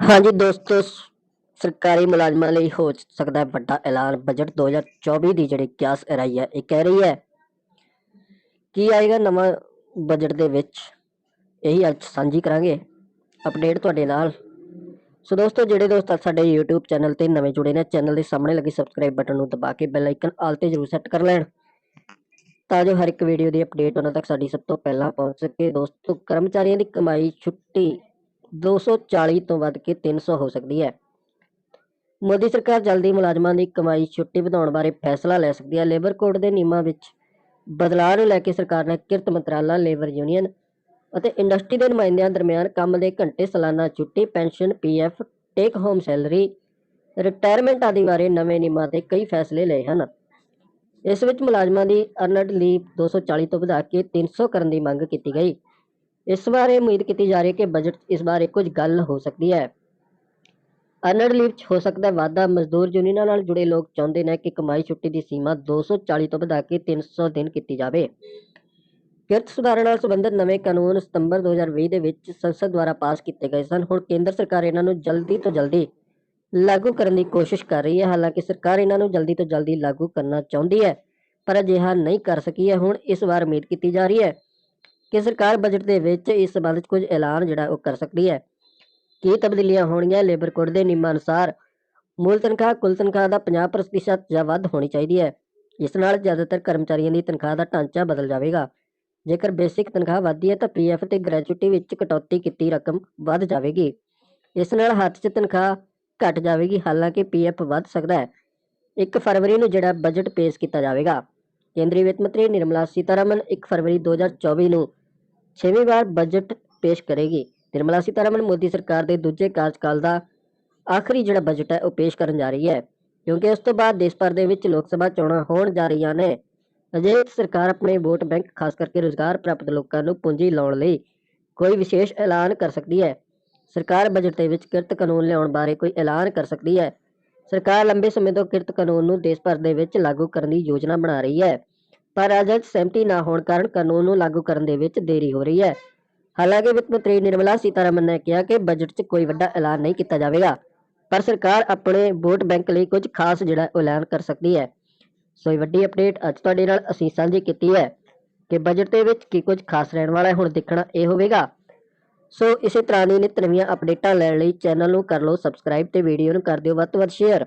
ਹਾਂਜੀ ਦੋਸਤੋ ਸ- ਸਰਕਾਰੀ ਮੁਲਾਜ਼ਮਾਂ ਲਈ ਹੋ ਸਕਦਾ ਹੈ ਵੱਡਾ ਐਲਾਨ। ਬਜਟ 2024 ਦੀ ਜਿਹੜੀ ਕਿਆਸ ਰਾਈ ਹੈ, ਇਹ ਕਹਿ ਰਹੀ ਹੈ ਕੀ ਆਏਗਾ ਨਵਾਂ ਬਜਟ ਦੇ ਵਿੱਚ। ਇਹੀ ਅੱਜ ਸਾਂਝੀ ਕਰਾਂਗੇ। ਅਪਡੇਟ ਤੁਹਾਡੇ ਨਾਲ। ਸੋ ਦੋਸਤੋ, ਜਿਹੜੇ ਦੋਸਤ ਅੱਜ ਸਾਡੇ YouTube ਚੈਨਲ ਤੇ ਨਵੇਂ ਜੁੜੇ ਨੇ, ਚੈਨਲ ਦੇ ਸਾਹਮਣੇ ਲੱਗੇ ਸਬਸਕ੍ਰਾਈਬ ਬਟਨ ਨੂੰ ਦਬਾ ਕੇ ਬੈਲ ਆਈਕਨ ਆਲ ਤੇ ਜ਼ਰੂਰ ਸੈੱਟ ਕਰ ਲੈਣ, ਤਾਂ ਜੋ ਹਰ ਇੱਕ ਵੀਡੀਓ ਦੀ ਅਪਡੇਟ ਉਹਨਾਂ ਤੱਕ ਸਾਡੀ ਸਭ ਤੋਂ ਪਹਿਲਾਂ ਪਹੁੰਚ ਸਕੇ। ਦੋਸਤੋ, ਕਰਮਚਾਰੀਆਂ ਦੀ ਕਮਾਈ, ਛੁੱਟੀ 240 ਤੋਂ ਵੱਧ ਕੇ 300 ਹੋ ਸਕਦੀ ਹੈ। ਮੋਦੀ ਸਰਕਾਰ ਜਲਦੀ ਮੁਲਾਜ਼ਮਾਂ ਦੀ ਕਮਾਈ ਛੁੱਟੀ ਵਧਾਉਣ ਬਾਰੇ ਫੈਸਲਾ ਲੈ ਸਕਦੀ ਹੈ। ਲੇਬਰ ਕੋਡ ਦੇ ਨਿਯਮਾਂ ਵਿੱਚ ਬਦਲਾਅ ਨੂੰ ਲੈ ਕੇ ਸਰਕਾਰ ਨੇ ਕਿਰਤ ਮੰਤਰਾਲਾ, ਲੇਬਰ ਯੂਨੀਅਨ ਅਤੇ ਇੰਡਸਟਰੀ ਦੇ ਨੁਮਾਇੰਦਿਆਂ ਦਰਮਿਆਨ ਕੰਮ ਦੇ ਘੰਟੇ ਸਾਲਾਨਾ ਛੁੱਟੀ, pension, PF, take home salary, retirement ਆਦਿ ਬਾਰੇ ਨਵੇਂ ਨਿਯਮਾਂ ਤੇ ਕਈ ਫੈਸਲੇ ਲਏ ਹਨ। ਇਸ ਵਿੱਚ ਮੁਲਾਜ਼ਮਾਂ ਦੀ ਅਰਨਡ ਲੀਵ 240 ਤੋਂ ਵਧਾ ਕੇ 300 ਕਰਨ ਦੀ ਮੰਗ ਕੀਤੀ ਗਈ। ਇਸ ਬਾਰੇ ਉਮੀਦ ਕੀਤੀ ਜਾ ਰਹੀ ਹੈ ਕਿ ਬਜਟ 'ਚ ਇਸ ਬਾਰੇ ਕੁਝ ਗੱਲ ਹੋ ਸਕਦੀ ਹੈ। ਅਰਨਡ ਲੀਵ 'ਚ ਹੋ ਸਕਦਾ ਵਾਧਾ। ਮਜ਼ਦੂਰ ਯੂਨੀਅਨਾਂ ਨਾਲ ਜੁੜੇ ਲੋਕ ਚਾਹੁੰਦੇ ਨੇ ਕਿ ਕਮਾਈ ਛੁੱਟੀ ਦੀ ਸੀਮਾ 240 ਤੋਂ ਵਧਾ ਕੇ 300 ਦਿਨ ਕੀਤੀ ਜਾਵੇ। ਕਿਰਤ ਸੁਧਾਰਾਂ ਨਾਲ ਸੰਬੰਧਿਤ ਨਵੇਂ ਕਾਨੂੰਨ ਸਤੰਬਰ 2020 ਦੇ ਵਿੱਚ ਸੰਸਦ ਦੁਆਰਾ ਪਾਸ ਕੀਤੇ ਗਏ ਸਨ। ਹੁਣ ਕੇਂਦਰ ਸਰਕਾਰ ਇਹਨਾਂ ਨੂੰ ਜਲਦੀ ਤੋਂ ਜਲਦੀ ਲਾਗੂ ਕਰਨ ਦੀ ਕੋਸ਼ਿਸ਼ ਕਰ ਰਹੀ ਹੈ। ਹਾਲਾਂਕਿ ਸਰਕਾਰ ਇਹਨਾਂ ਨੂੰ ਜਲਦੀ ਤੋਂ ਜਲਦੀ ਲਾਗੂ ਕਰਨਾ ਚਾਹੁੰਦੀ ਹੈ, ਪਰ ਅਜਿਹਾ ਨਹੀਂ ਕਰ ਸਕੀ ਹੈ। ਹੁਣ ਇਸ ਵਾਰ ਉਮੀਦ ਕੀਤੀ ਜਾ ਰਹੀ ਹੈ ਕਿ ਸਰਕਾਰ ਬਜਟ ਦੇ ਵਿੱਚ ਇਸ ਸੰਬੰਧ ਵਿੱਚ ਕੁਝ ਐਲਾਨ ਜਿਹੜਾ ਉਹ ਕਰ ਸਕਦੀ ਹੈ। ਕੀ ਤਬਦੀਲੀਆਂ ਹੋਣਗੀਆਂ ਲੇਬਰ ਕੋਡ ਦੇ ਨਿਯਮਾਂ ਅਨੁਸਾਰ ਮੂਲ ਤਨਖਾਹ, ਕੁੱਲ ਤਨਖਾਹ ਦਾ 50% ਜਾਂ ਵੱਧ ਹੋਣੀ ਚਾਹੀਦੀ ਹੈ। ਇਸ ਨਾਲ ਜ਼ਿਆਦਾਤਰ ਕਰਮਚਾਰੀਆਂ ਦੀ ਤਨਖਾਹ ਦਾ ਢਾਂਚਾ ਬਦਲ ਜਾਵੇਗਾ। ਜੇਕਰ ਬੇਸਿਕ ਤਨਖਾਹ ਵਧਦੀ ਹੈ ਤਾਂ ਪੀਐਫ ਤੇ ਗ੍ਰੈਚੁਇਟੀ ਵਿੱਚ ਕਟੌਤੀ ਕੀਤੀ ਰਕਮ ਵੱਧ ਜਾਵੇਗੀ। ਇਸ ਨਾਲ ਹੱਥ 'ਚ ਤਨਖਾਹ ਘਟ ਜਾਵੇਗੀ, ਹਾਲਾਂਕਿ ਪੀਐਫ ਵੱਧ ਸਕਦਾ ਹੈ। 1 ਫਰਵਰੀ ਨੂੰ ਜਿਹੜਾ ਬਜਟ ਪੇਸ਼ ਕੀਤਾ ਜਾਵੇਗਾ। ਕੇਂਦਰੀ ਵਿੱਤ ਮੰਤਰੀ ਨਿਰਮਲਾ ਸੀਤਾਰਮਨ 1 ਫਰਵਰੀ 2024 ਨੂੰ ਛੇਵੀਂ ਵਾਰ ਬਜਟ ਪੇਸ਼ ਕਰੇਗੀ। ਨਿਰਮਲਾ ਸੀਤਾਰਮਨ ਮੋਦੀ ਸਰਕਾਰ ਦੇ ਦੂਜੇ ਕਾਰਜਕਾਲ ਦਾ ਆਖਰੀ ਜਿਹੜਾ ਬਜਟ ਹੈ ਉਹ ਪੇਸ਼ ਕਰਨ ਜਾ ਰਹੀ ਹੈ, ਕਿਉਂਕਿ ਉਸ ਤੋਂ ਬਾਅਦ ਦੇਸ਼ ਭਰ ਦੇ ਵਿੱਚ ਲੋਕ ਸਭਾ ਚੋਣਾਂ ਹੋਣ ਜਾ ਰਹੀਆਂ ਨੇ। ਅਜੇ ਸਰਕਾਰ ਆਪਣੇ ਵੋਟ ਬੈਂਕ, ਖਾਸ ਕਰਕੇ ਰੁਜ਼ਗਾਰ ਪ੍ਰਾਪਤ ਲੋਕਾਂ ਨੂੰ ਪੂੰਜੀ ਲਾਉਣ ਲਈ ਕੋਈ ਵਿਸ਼ੇਸ਼ ਐਲਾਨ ਕਰ ਸਕਦੀ ਹੈ। ਸਰਕਾਰ ਬਜਟ ਦੇ ਵਿੱਚ ਕਿਰਤ ਕਾਨੂੰਨ ਲਿਆਉਣ ਬਾਰੇ ਕੋਈ ਐਲਾਨ ਕਰ ਸਕਦੀ ਹੈ। ਸਰਕਾਰ ਲੰਬੇ ਸਮੇਂ ਤੋਂ ਕਿਰਤ ਕਾਨੂੰਨ ਨੂੰ ਦੇਸ਼ ਭਰ ਦੇ ਵਿੱਚ ਲਾਗੂ ਕਰਨ ਦੀ ਯੋਜਨਾ ਬਣਾ ਰਹੀ ਹੈ। ਪਰ ਅੱਜ ਸਹਿਮਤੀ ਨਾ ਹੋਣ ਕਾਰਨ ਕਾਨੂੰਨ ਨੂੰ ਲਾਗੂ ਕਰਨ ਦੇ ਵਿੱਚ ਦੇਰੀ ਹੋ ਰਹੀ ਹੈ। ਹਾਲਾਂਕਿ ਵਿੱਤ ਮੰਤਰੀ ਨਿਰਮਲਾ ਸੀਤਾਰਮਨ ਨੇ ਕਿਹਾ ਕਿ ਬਜਟ 'ਚ ਕੋਈ ਵੱਡਾ ਐਲਾਨ ਨਹੀਂ ਕੀਤਾ ਜਾਵੇਗਾ, ਪਰ ਸਰਕਾਰ ਆਪਣੇ ਵੋਟ ਬੈਂਕ ਲਈ ਕੁਝ ਖਾਸ ਜਿਹੜਾ ਉਹ ਐਲਾਨ ਕਰ ਸਕਦੀ ਹੈ। ਸੋ ਇਹ ਵੱਡੀ ਅਪਡੇਟ ਅੱਜ ਤੁਹਾਡੇ ਨਾਲ ਅਸੀਂ ਸਾਂਝੀ ਕੀਤੀ ਹੈ ਕਿ ਬਜਟ ਦੇ ਵਿੱਚ ਕੀ ਕੁਝ ਖਾਸ ਰਹਿਣ ਵਾਲਾ ਹੈ, ਹੁਣ ਦੇਖਣਾ ਇਹ ਹੋਵੇਗਾ। ਸੋ ਇਸੇ ਤਰ੍ਹਾਂ ਦੀ ਨਿਤ ਨਵੀਆਂ ਅਪਡੇਟਾਂ ਲੈਣ ਲਈ ਚੈਨਲ ਨੂੰ ਕਰ ਲਓ ਸਬਸਕ੍ਰਾਈਬ ਤੇ ਵੀਡੀਓ ਨੂੰ ਕਰ ਦਿਓ ਵੱਧ ਤੋਂ ਵੱਧ ਸ਼ੇਅਰ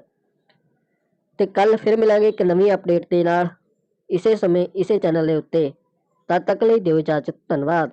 ਤੇ ਕੱਲ ਫਿਰ ਮਿਲਾਂਗੇ ਇੱਕ ਨਵੀਂ ਅਪਡੇਟ ਦੇ ਨਾਲ। ਇਸੇ ਸਮੇਂ ਇਸੇ ਚੈਨਲ ਦੇ ਉੱਤੇ ਤਦ ਤੱਕ ਲਈ ਦਿਓ ਇਜਾਜ਼ਤ ਧੰਨਵਾਦ।